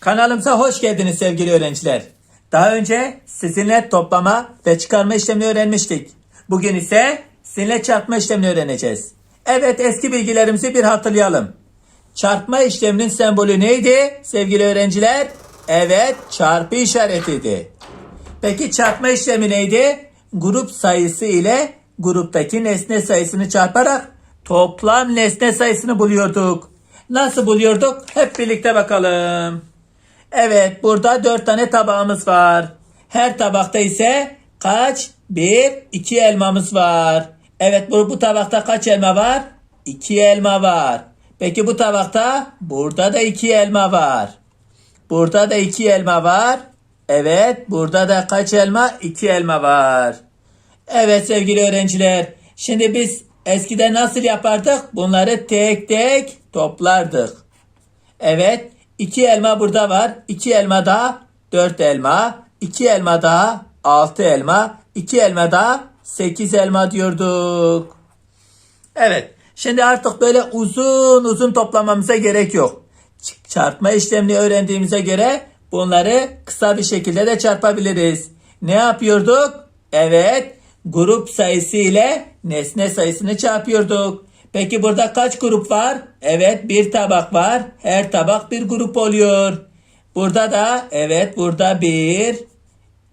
Kanalımıza hoş geldiniz sevgili öğrenciler. Daha önce sizinle toplama ve çıkarma işlemini öğrenmiştik. Bugün ise sizinle çarpma işlemini öğreneceğiz. Evet eski bilgilerimizi bir hatırlayalım. Çarpma işleminin sembolü neydi sevgili öğrenciler? Evet çarpı işaretiydi. Peki çarpma işlemi neydi? Grup sayısı ile gruptaki nesne sayısını çarparak toplam nesne sayısını buluyorduk. Nasıl buluyorduk? Hep birlikte bakalım. Evet burada dört tane tabağımız var. Her tabakta ise kaç? Bir, iki elmamız var. Evet bu, bu tabakta kaç elma var? İki elma var. Peki bu tabakta? Burada da iki elma var. Burada da iki elma var. Evet burada da kaç elma? İki elma var. Evet sevgili öğrenciler. Şimdi biz eskiden nasıl yapardık? Bunları tek tek toplardık. Evet. İki elma burada var. İki elma daha dört elma. iki elma daha altı elma. iki elma daha sekiz elma diyorduk. Evet. Şimdi artık böyle uzun uzun toplamamıza gerek yok. Çarpma işlemini öğrendiğimize göre bunları kısa bir şekilde de çarpabiliriz. Ne yapıyorduk? Evet, grup sayısı ile nesne sayısını çarpıyorduk. Peki burada kaç grup var? Evet, bir tabak var. Her tabak bir grup oluyor. Burada da evet, burada bir,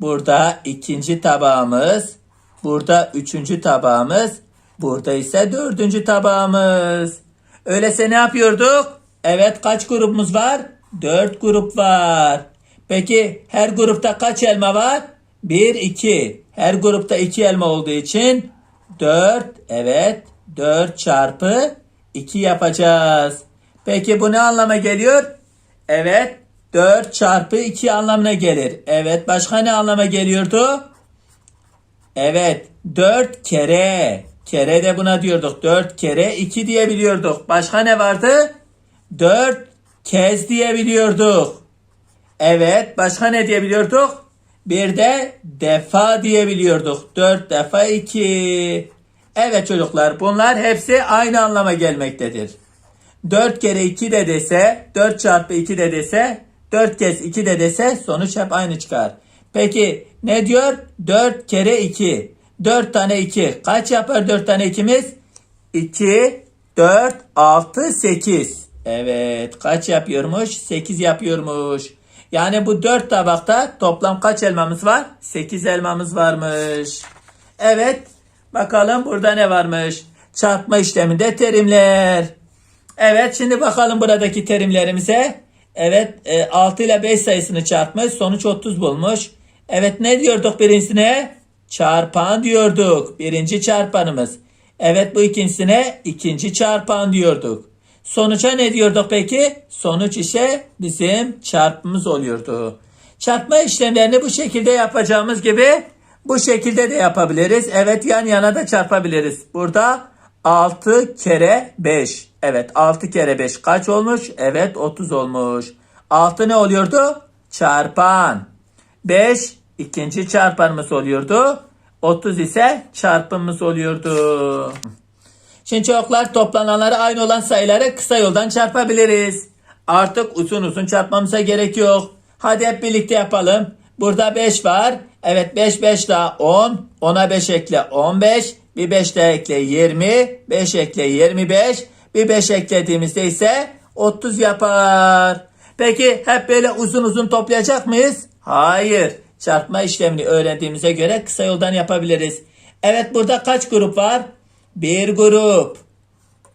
Burada ikinci tabağımız. Burada üçüncü tabağımız. Burada ise dördüncü tabağımız. Öyleyse ne yapıyorduk? Evet kaç grubumuz var? Dört grup var. Peki her grupta kaç elma var? Bir, iki. Her grupta iki elma olduğu için dört. Evet dört çarpı iki yapacağız. Peki bu ne anlama geliyor? Evet 4 çarpı 2 anlamına gelir. Evet başka ne anlama geliyordu? Evet 4 kere. Kere de buna diyorduk. 4 kere 2 diyebiliyorduk. Başka ne vardı? 4 kez diyebiliyorduk. Evet başka ne diyebiliyorduk? Bir de defa diyebiliyorduk. 4 defa 2. Evet çocuklar bunlar hepsi aynı anlama gelmektedir. 4 kere 2 de dese, 4 çarpı 2 de dese, 4 kez 2 de dese sonuç hep aynı çıkar. Peki ne diyor? 4 kere 2. 4 tane 2. Kaç yapar 4 tane 2'miz? 2, 4, 6, 8. Evet kaç yapıyormuş? 8 yapıyormuş. Yani bu 4 tabakta toplam kaç elmamız var? 8 elmamız varmış. Evet bakalım burada ne varmış? Çarpma işleminde terimler. Evet şimdi bakalım buradaki terimlerimize. Evet e, 6 ile 5 sayısını çarpmış. Sonuç 30 bulmuş. Evet ne diyorduk birincisine? Çarpan diyorduk. Birinci çarpanımız. Evet bu ikincisine ikinci çarpan diyorduk. Sonuca ne diyorduk peki? Sonuç ise bizim çarpımız oluyordu. Çarpma işlemlerini bu şekilde yapacağımız gibi bu şekilde de yapabiliriz. Evet yan yana da çarpabiliriz. Burada 6 kere 5. Evet 6 kere 5 kaç olmuş? Evet 30 olmuş. 6 ne oluyordu? Çarpan. 5 ikinci çarpanımız oluyordu. 30 ise çarpımımız oluyordu. Şimdi çocuklar toplananları aynı olan sayıları kısa yoldan çarpabiliriz. Artık uzun uzun çarpmamıza gerek yok. Hadi hep birlikte yapalım. Burada 5 var. Evet 5 5 daha 10. 10'a 5 ekle 15. Bir 5 daha ekle 20. 5 ekle 25. Bir 5 eklediğimizde ise 30 yapar. Peki hep böyle uzun uzun toplayacak mıyız? Hayır. Çarpma işlemini öğrendiğimize göre kısa yoldan yapabiliriz. Evet burada kaç grup var? Bir grup.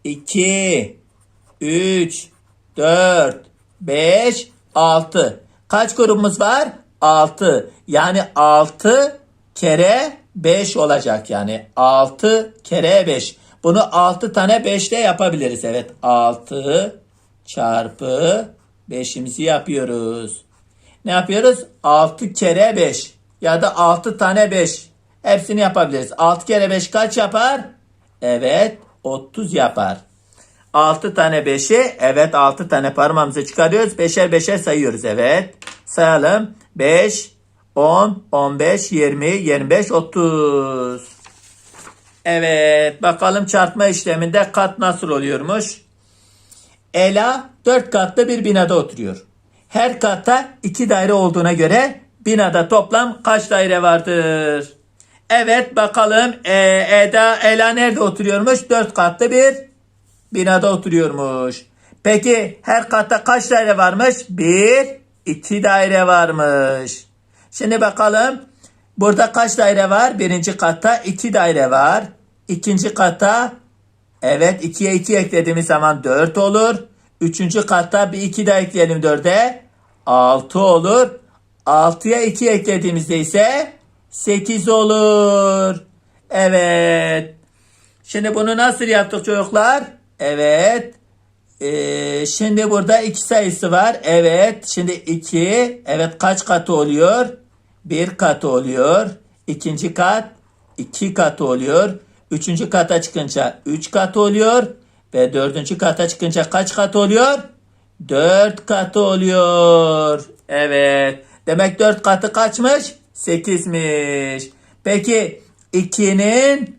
2 3 4 5 6 Kaç grubumuz var? 6. Yani 6 kere 5 olacak yani. 6 kere 5. Bunu 6 tane 5 ile yapabiliriz. Evet 6 çarpı 5'imizi yapıyoruz. Ne yapıyoruz? 6 kere 5 ya da 6 tane 5. Hepsini yapabiliriz. 6 kere 5 kaç yapar? Evet 30 yapar. 6 tane 5'i evet 6 tane parmağımızı çıkarıyoruz. 5'er 5'er sayıyoruz evet. Sayalım. 5, 10, 15, 20, 25, 30. Evet bakalım çarpma işleminde kat nasıl oluyormuş? Ela 4 katlı bir binada oturuyor. her katta iki daire olduğuna göre binada toplam kaç daire vardır? Evet bakalım ee, Eda Ela nerede oturuyormuş? Dört katlı bir binada oturuyormuş. Peki her katta kaç daire varmış? Bir, iki daire varmış. Şimdi bakalım burada kaç daire var? Birinci katta iki daire var. İkinci katta evet ikiye iki eklediğimiz zaman dört olur. Üçüncü katta bir iki daha ekleyelim dörde. Altı olur. Altıya iki eklediğimizde ise sekiz olur. Evet. Şimdi bunu nasıl yaptık çocuklar? Evet. Ee, şimdi burada iki sayısı var. Evet. Şimdi iki. Evet kaç katı oluyor? Bir katı oluyor. İkinci kat iki katı oluyor. Üçüncü kata çıkınca üç katı oluyor. Ve dördüncü kata çıkınca kaç katı oluyor? Dört katı oluyor. Evet. Demek dört katı kaçmış? Sekizmiş. Peki 2'nin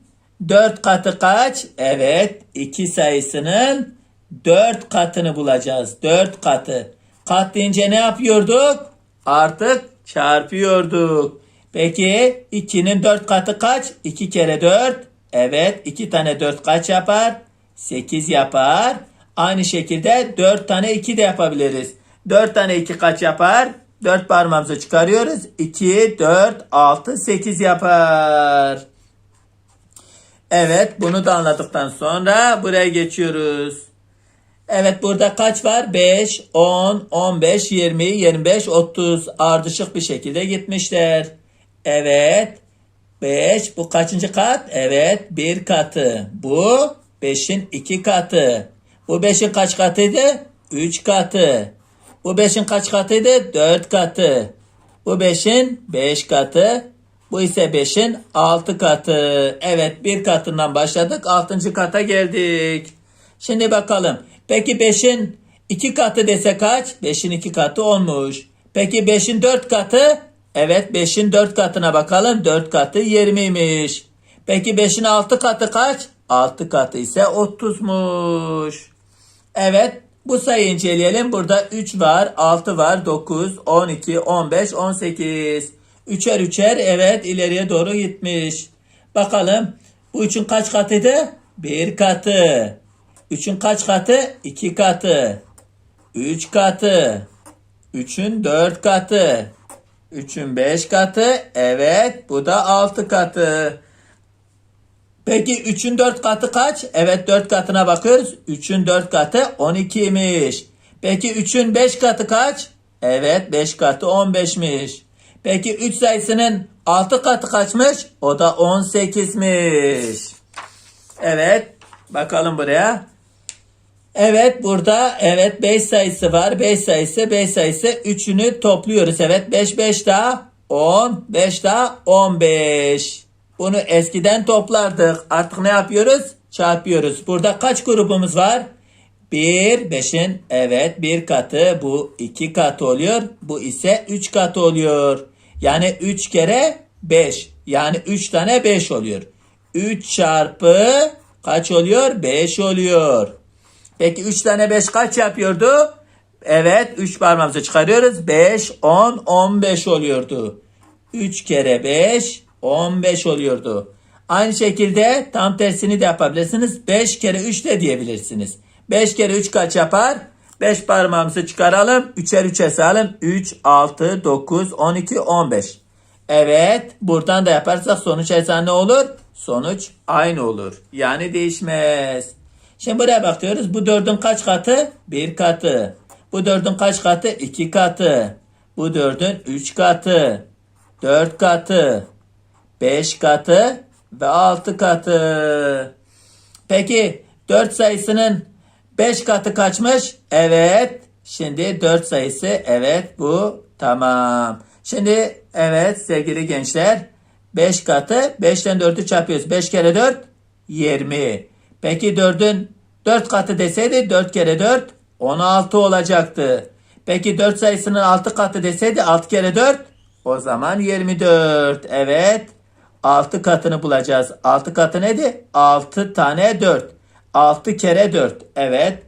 4 katı kaç? Evet 2 sayısının 4 katını bulacağız. 4 katı. Kat deyince ne yapıyorduk? Artık çarpıyorduk. Peki 2'nin 4 katı kaç? 2 kere 4. Evet 2 tane 4 kaç yapar? 8 yapar. Aynı şekilde 4 tane 2 de yapabiliriz. 4 tane 2 kaç yapar? 4 parmağımızı çıkarıyoruz. 2, 4, 6, 8 yapar. Evet bunu da anladıktan sonra buraya geçiyoruz. Evet burada kaç var? 5, 10, 15, 20, 25, 30 ardışık bir şekilde gitmişler. Evet. 5 bu kaçıncı kat? Evet bir katı. Bu 5'in 2 katı. Bu 5'in kaç katıydı? 3 katı. Bu 5'in kaç katıydı? 4 katı. Bu 5'in 5 katı. Bu ise 5'in 6 katı. Evet bir katından başladık. 6. kata geldik. Şimdi bakalım. Peki 5'in 2 katı dese kaç? 5'in 2 katı olmuş. Peki 5'in 4 katı? Evet 5'in 4 katına bakalım. 4 katı 20'ymiş. Peki 5'in 6 katı kaç? 6 katı ise 30'muş. Evet bu sayıyı inceleyelim. Burada 3 var, 6 var, 9, 12, 15, 18. Üçer üçer evet ileriye doğru gitmiş. Bakalım bu üçün kaç katıydı? Bir katı. Üçün kaç katı? İki katı. Üç katı. Üçün dört katı. Üçün beş katı. Evet bu da altı katı. Peki 3'ün 4 katı kaç? Evet 4 katına bakıyoruz. 3'ün 4 katı 12'ymiş. Peki 3'ün 5 katı kaç? Evet 5 katı 15'miş. Peki 3 sayısının 6 katı kaçmış? O da 18'miş. Evet bakalım buraya. Evet burada evet 5 sayısı var. 5 sayısı 5 sayısı 3'ünü topluyoruz. Evet 5 5 daha 10 5 daha 15. Bunu eskiden toplardık. Artık ne yapıyoruz? Çarpıyoruz. Burada kaç grubumuz var? 1, 5'in evet bir katı bu 2 katı oluyor. Bu ise 3 katı oluyor. Yani 3 kere 5. Yani 3 tane 5 oluyor. 3 çarpı kaç oluyor? 5 oluyor. Peki 3 tane 5 kaç yapıyordu? Evet 3 parmağımızı çıkarıyoruz. 5, 10, 15 oluyordu. 3 kere 5 15 oluyordu. Aynı şekilde tam tersini de yapabilirsiniz. 5 kere 3 de diyebilirsiniz. 5 kere 3 kaç yapar? 5 parmağımızı çıkaralım. 3'er 3'e sayalım. 3, 6, 9, 12, 15. Evet buradan da yaparsak sonuç hesabı ne olur? Sonuç aynı olur. Yani değişmez. Şimdi buraya bakıyoruz. Bu 4'ün kaç katı? 1 katı. Bu 4'ün kaç katı? 2 katı. Bu 4'ün 3 katı. 4 katı. 5 katı ve 6 katı. Peki 4 sayısının 5 katı kaçmış? Evet. Şimdi 4 sayısı evet bu tamam. Şimdi evet sevgili gençler 5 katı 5'ten 4'ü çarpıyoruz. 5 kere 4 20. Peki 4'ün 4 katı deseydi 4 kere 4 16 olacaktı. Peki 4 sayısının 6 katı deseydi 6 kere 4 o zaman 24. Evet. 6 katını bulacağız. 6 katı neydi? 6 tane 4. 6 kere 4. Evet.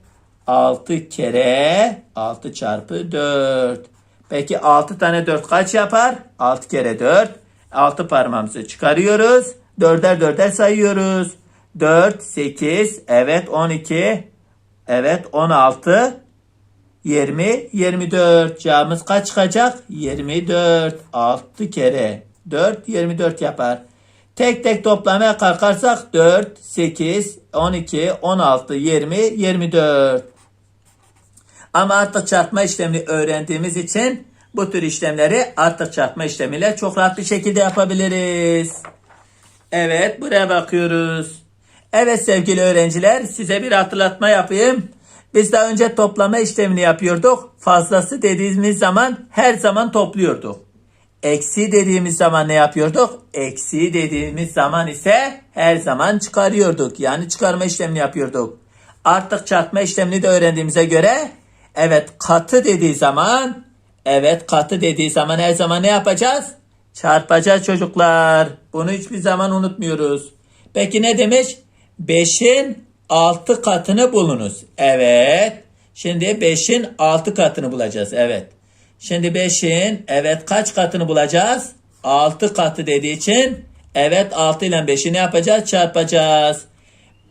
6 kere 6 çarpı 4. Peki 6 tane 4 kaç yapar? 6 kere 4. 6 parmağımızı çıkarıyoruz. 4'er 4'er sayıyoruz. 4, 8, evet 12, evet 16, 20, 24. Cevabımız kaç çıkacak? 24. 6 kere 4, 24 yapar. Tek tek toplamaya kalkarsak 4, 8, 12, 16, 20, 24. Ama artık çarpma işlemini öğrendiğimiz için bu tür işlemleri artık çarpma işlemiyle çok rahat bir şekilde yapabiliriz. Evet buraya bakıyoruz. Evet sevgili öğrenciler size bir hatırlatma yapayım. Biz daha önce toplama işlemini yapıyorduk. Fazlası dediğimiz zaman her zaman topluyorduk. Eksi dediğimiz zaman ne yapıyorduk? Eksi dediğimiz zaman ise her zaman çıkarıyorduk. Yani çıkarma işlemini yapıyorduk. Artık çarpma işlemini de öğrendiğimize göre evet katı dediği zaman evet katı dediği zaman her zaman ne yapacağız? Çarpacağız çocuklar. Bunu hiçbir zaman unutmuyoruz. Peki ne demiş? 5'in 6 katını bulunuz. Evet. Şimdi 5'in 6 katını bulacağız. Evet. Şimdi 5'in evet kaç katını bulacağız? 6 katı dediği için evet 6 ile 5'i ne yapacağız? Çarpacağız.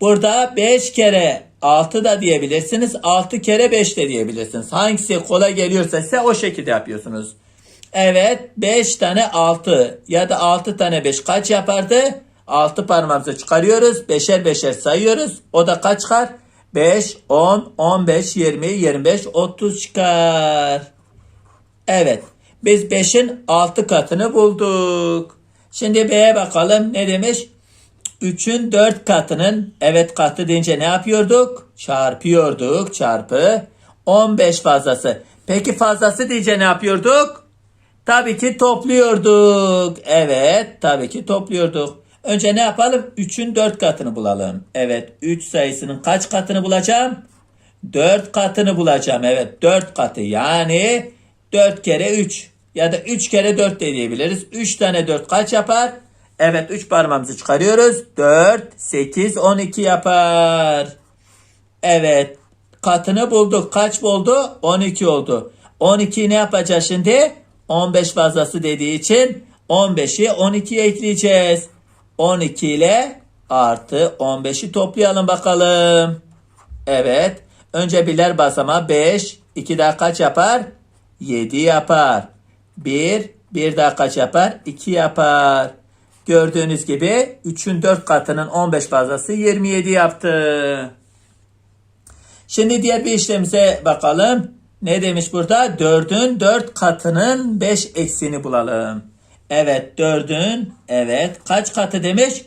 Burada 5 kere 6 da diyebilirsiniz. 6 kere 5 de diyebilirsiniz. Hangisi kolay geliyorsa size o şekilde yapıyorsunuz. Evet 5 tane 6 ya da 6 tane 5 kaç yapardı? 6 parmağımızı çıkarıyoruz. Beşer beşer sayıyoruz. O da kaç çıkar? 5, 10, 15, 20, 25, 30 çıkar. Evet. Biz 5'in 6 katını bulduk. Şimdi B'ye bakalım ne demiş? 3'ün 4 katının evet katı deyince ne yapıyorduk? Çarpıyorduk çarpı 15 fazlası. Peki fazlası deyince ne yapıyorduk? Tabii ki topluyorduk. Evet tabii ki topluyorduk. Önce ne yapalım? 3'ün 4 katını bulalım. Evet 3 sayısının kaç katını bulacağım? 4 katını bulacağım. Evet 4 katı yani 4 kere 3 ya da 3 kere 4 de diyebiliriz. 3 tane 4 kaç yapar? Evet 3 parmağımızı çıkarıyoruz. 4, 8, 12 yapar. Evet katını bulduk. Kaç oldu? 12 oldu. 12'yi ne yapacağız şimdi? 15 fazlası dediği için 15'i 12'ye ekleyeceğiz. 12 ile artı 15'i toplayalım bakalım. Evet. Önce birler basamağı 5. 2 daha kaç yapar? 7 yapar. 1. 1 daha kaç yapar? 2 yapar. Gördüğünüz gibi 3'ün 4 katının 15 fazlası 27 yaptı. Şimdi diğer bir işlemimize bakalım. Ne demiş burada? 4'ün 4 katının 5 eksiğini bulalım. Evet 4'ün evet kaç katı demiş?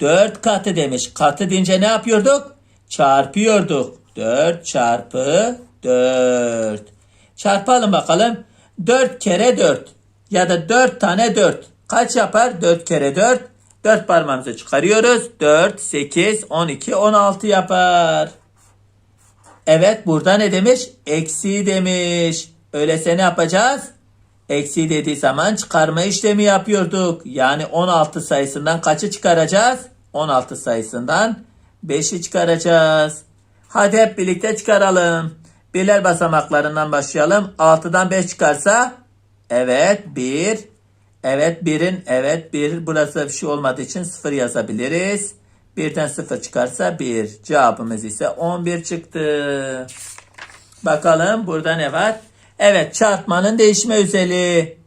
4 katı demiş. Katı deyince ne yapıyorduk? Çarpıyorduk. 4 çarpı 4. Çarpalım bakalım. 4 kere 4 ya da 4 tane 4. Kaç yapar? 4 kere 4. 4 parmağımızı çıkarıyoruz. 4, 8, 12, 16 yapar. Evet burada ne demiş? Eksi demiş. Öyleyse ne yapacağız? Eksi dediği zaman çıkarma işlemi yapıyorduk. Yani 16 sayısından kaçı çıkaracağız? 16 sayısından 5'i çıkaracağız. Hadi hep birlikte çıkaralım. Birler basamaklarından başlayalım. 6'dan 5 çıkarsa evet 1. Evet 1'in evet 1 burası bir şey olmadığı için 0 yazabiliriz. 1'den 0 çıkarsa 1. Cevabımız ise 11 çıktı. Bakalım burada ne var? Evet çarpmanın değişme özelliği.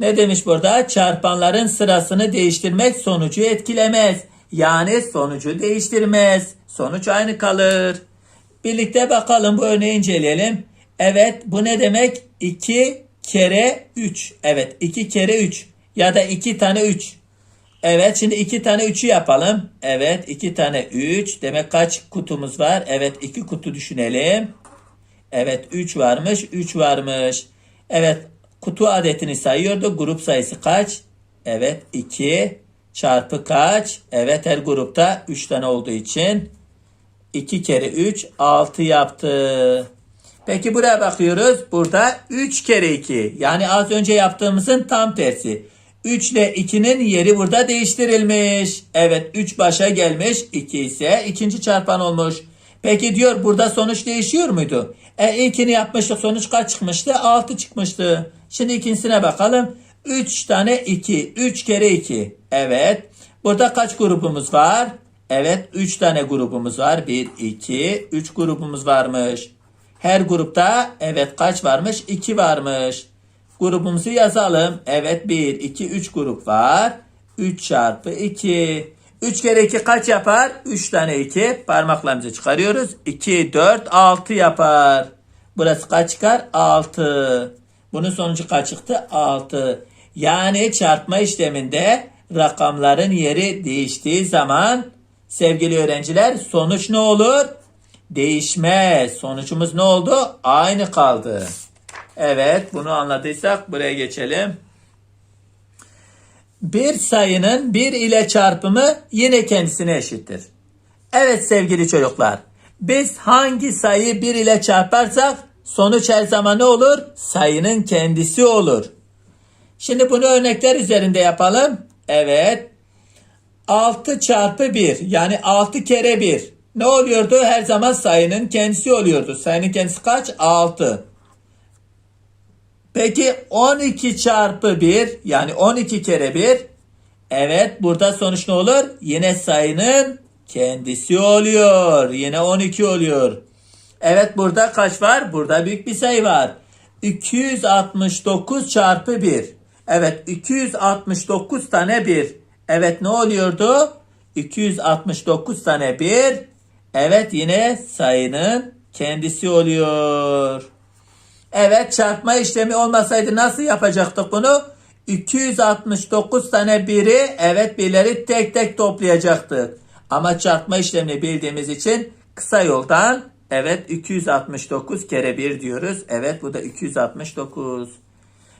Ne demiş burada? Çarpanların sırasını değiştirmek sonucu etkilemez. Yani sonucu değiştirmez. Sonuç aynı kalır. Birlikte bakalım bu örneği inceleyelim. Evet bu ne demek? 2 kere 3. Evet 2 kere 3 ya da 2 tane 3. Evet şimdi 2 tane 3'ü yapalım. Evet 2 tane 3 demek kaç kutumuz var? Evet 2 kutu düşünelim. Evet 3 varmış 3 varmış. Evet kutu adetini sayıyordu. Grup sayısı kaç? Evet 2 çarpı kaç? Evet her grupta 3 tane olduğu için 2 kere 3 6 yaptı. Peki buraya bakıyoruz. Burada 3 kere 2 yani az önce yaptığımızın tam tersi. 3 ile 2'nin yeri burada değiştirilmiş. Evet 3 başa gelmiş 2 ise ikinci çarpan olmuş. Peki diyor burada sonuç değişiyor muydu? E ilkini yapmıştık sonuç kaç çıkmıştı? 6 çıkmıştı. Şimdi ikincisine bakalım. 3 tane 2. 3 kere 2. Evet. Burada kaç grubumuz var? Evet 3 tane grubumuz var. 1, 2, 3 grubumuz varmış. Her grupta evet kaç varmış? 2 varmış. Grubumuzu yazalım. Evet 1, 2, 3 grup var. 3 çarpı 2. 3 kere 2 kaç yapar? 3 tane 2. Parmaklarımızı çıkarıyoruz. 2, 4, 6 yapar. Burası kaç çıkar? 6. Bunun sonucu kaç çıktı? 6. Yani çarpma işleminde rakamların yeri değiştiği zaman sevgili öğrenciler sonuç ne olur? Değişmez. Sonucumuz ne oldu? Aynı kaldı. Evet bunu anladıysak buraya geçelim. Bir sayının bir ile çarpımı yine kendisine eşittir. Evet sevgili çocuklar. Biz hangi sayıyı bir ile çarparsak sonuç her zaman ne olur? Sayının kendisi olur. Şimdi bunu örnekler üzerinde yapalım. Evet. 6 çarpı 1 yani 6 kere 1. Ne oluyordu? Her zaman sayının kendisi oluyordu. Sayının kendisi kaç? 6. Peki 12 çarpı 1 yani 12 kere 1. Evet burada sonuç ne olur? Yine sayının kendisi oluyor. Yine 12 oluyor. Evet burada kaç var? Burada büyük bir sayı var. 269 çarpı 1. Evet 269 tane 1. Evet ne oluyordu? 269 tane 1. Evet yine sayının kendisi oluyor. Evet çarpma işlemi olmasaydı nasıl yapacaktık bunu? 269 tane biri evet birleri tek tek toplayacaktık. Ama çarpma işlemini bildiğimiz için kısa yoldan evet 269 kere 1 diyoruz. Evet bu da 269.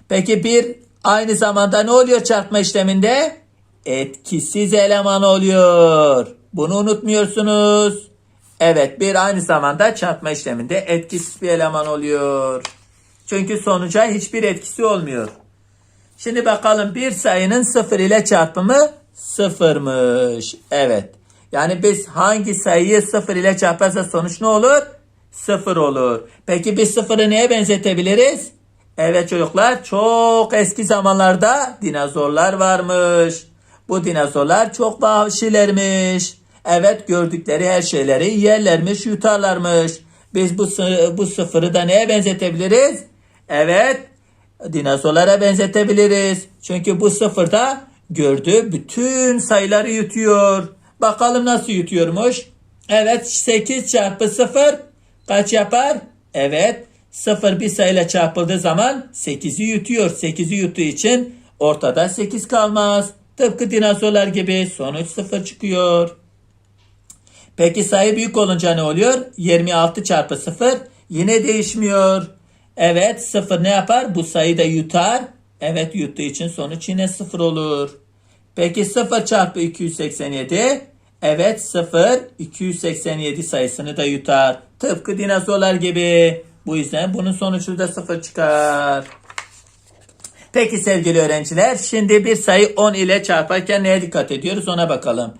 Peki bir aynı zamanda ne oluyor çarpma işleminde? Etkisiz eleman oluyor. Bunu unutmuyorsunuz. Evet bir aynı zamanda çarpma işleminde etkisiz bir eleman oluyor. Çünkü sonuca hiçbir etkisi olmuyor. Şimdi bakalım bir sayının sıfır ile çarpımı sıfırmış. Evet. Yani biz hangi sayıyı sıfır ile çarparsa sonuç ne olur? Sıfır olur. Peki biz sıfırı neye benzetebiliriz? Evet çocuklar çok eski zamanlarda dinozorlar varmış. Bu dinozorlar çok vahşilermiş. Evet gördükleri her şeyleri yerlermiş, yutarlarmış. Biz bu, bu sıfırı da neye benzetebiliriz? Evet dinozorlara benzetebiliriz. Çünkü bu sıfırda gördüğü bütün sayıları yutuyor. Bakalım nasıl yutuyormuş. Evet 8 çarpı 0 kaç yapar? Evet 0 bir sayıyla çarpıldığı zaman 8'i yutuyor. 8'i yuttuğu için ortada 8 kalmaz. Tıpkı dinozorlar gibi sonuç 0 çıkıyor. Peki sayı büyük olunca ne oluyor? 26 çarpı 0 yine değişmiyor. Evet 0 ne yapar? Bu sayıyı da yutar. Evet yuttuğu için sonuç yine 0 olur. Peki 0 çarpı 287. Evet 0 287 sayısını da yutar. Tıpkı dinozorlar gibi. Bu yüzden bunun sonucu da 0 çıkar. Peki sevgili öğrenciler şimdi bir sayı 10 ile çarparken neye dikkat ediyoruz ona bakalım.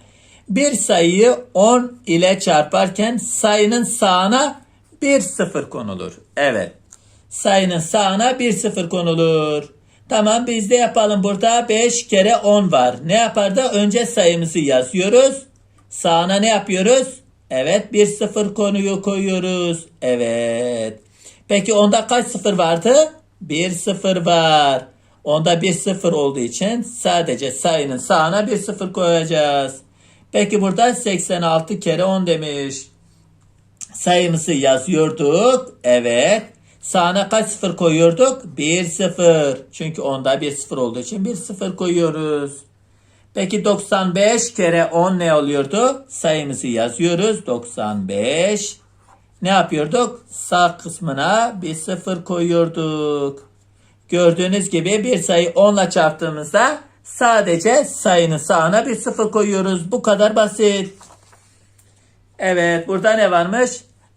Bir sayıyı 10 ile çarparken sayının sağına bir sıfır konulur. Evet. Sayının sağına bir sıfır konulur. Tamam biz de yapalım. Burada 5 kere 10 var. Ne yapar da önce sayımızı yazıyoruz. Sağına ne yapıyoruz? Evet bir sıfır konuyu koyuyoruz. Evet. Peki onda kaç sıfır vardı? Bir sıfır var. Onda bir sıfır olduğu için sadece sayının sağına bir sıfır koyacağız. Peki burada 86 kere 10 demiş. Sayımızı yazıyorduk. Evet. Sağına kaç sıfır koyuyorduk? 1 sıfır. Çünkü onda 1 sıfır olduğu için 1 sıfır koyuyoruz. Peki 95 kere 10 ne oluyordu? Sayımızı yazıyoruz. 95. Ne yapıyorduk? Sağ kısmına bir sıfır koyuyorduk. Gördüğünüz gibi bir sayı 10 ile çarptığımızda sadece sayının sağına bir sıfır koyuyoruz. Bu kadar basit. Evet burada ne varmış?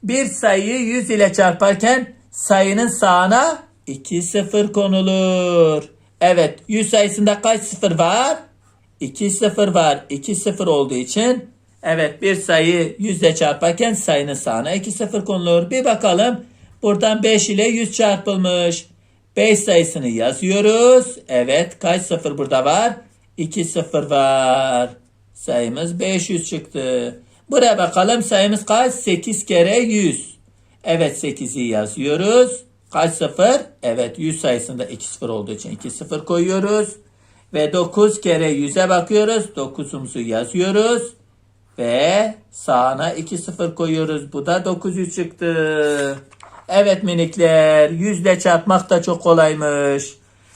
Bir sayıyı 100 ile çarparken sayının sağına 2 sıfır konulur. Evet 100 sayısında kaç sıfır var? 2 sıfır var. 2 sıfır olduğu için Evet bir sayı yüzle çarparken sayının sağına 2 sıfır konulur. Bir bakalım. Buradan 5 ile 100 çarpılmış. 5 sayısını yazıyoruz. Evet kaç sıfır burada var? 2 sıfır var. Sayımız 500 çıktı. Buraya bakalım sayımız kaç? 8 kere 100. Evet 8'i yazıyoruz. Kaç sıfır? Evet 100 sayısında 2 sıfır olduğu için 2 sıfır koyuyoruz. Ve 9 kere 100'e bakıyoruz. 9'umuzu yazıyoruz. Ve sağına 2 sıfır koyuyoruz. Bu da 900 çıktı. Evet minikler. Yüzle çarpmak da çok kolaymış.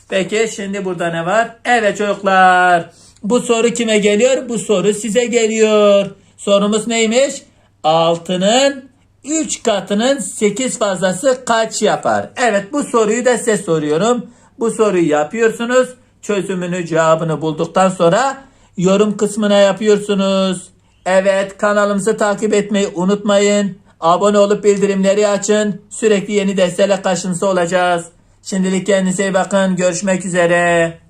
Peki şimdi burada ne var? Evet çocuklar. Bu soru kime geliyor? Bu soru size geliyor. Sorumuz neymiş? 6'nın 3 katının 8 fazlası kaç yapar? Evet bu soruyu da size soruyorum. Bu soruyu yapıyorsunuz. Çözümünü cevabını bulduktan sonra yorum kısmına yapıyorsunuz. Evet kanalımızı takip etmeyi unutmayın. Abone olup bildirimleri açın. Sürekli yeni derslerle karşınızda olacağız. Şimdilik kendinize iyi bakın. Görüşmek üzere.